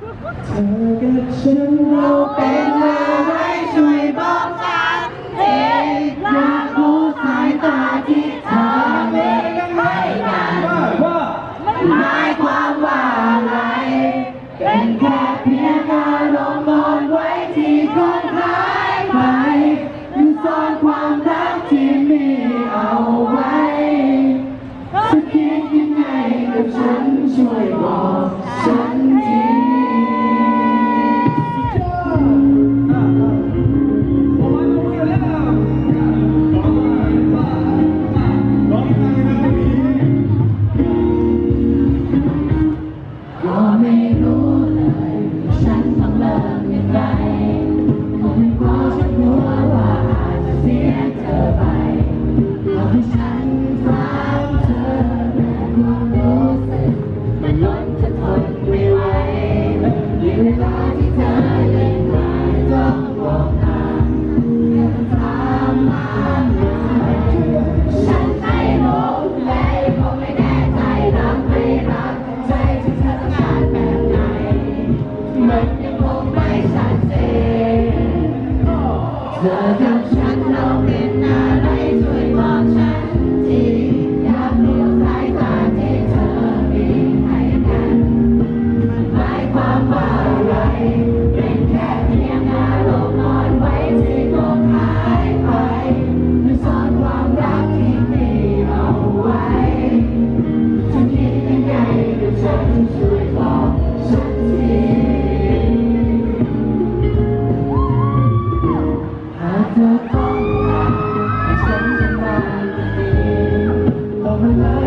เธอกับฉันเราเป็นอะไรช่วยบอกฉันทีอยากรู้สายตาที่เธอมีให้กันหมายความว่าอะไร เป็นแค่เพียงอารมณ์บอนไว้ที่คนหายไหรืซ่อนความรักที่มีเอาไว้จะคิดยังไงกับฉันช่วย Like I'm my life.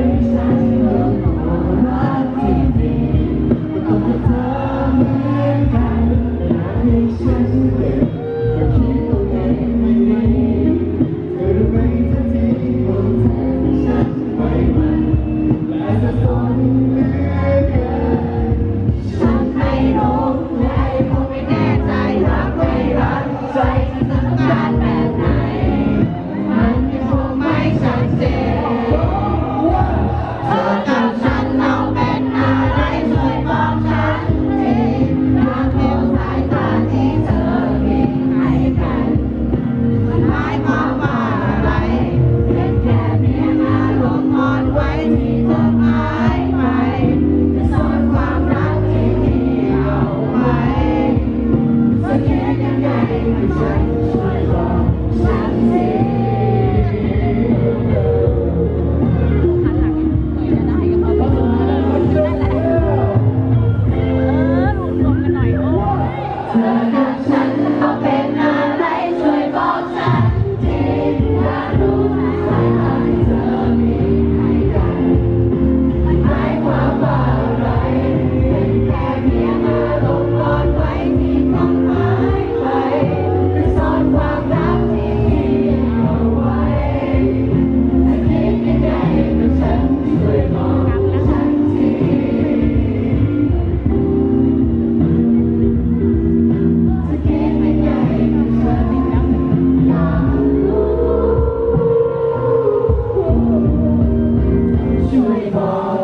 Lord.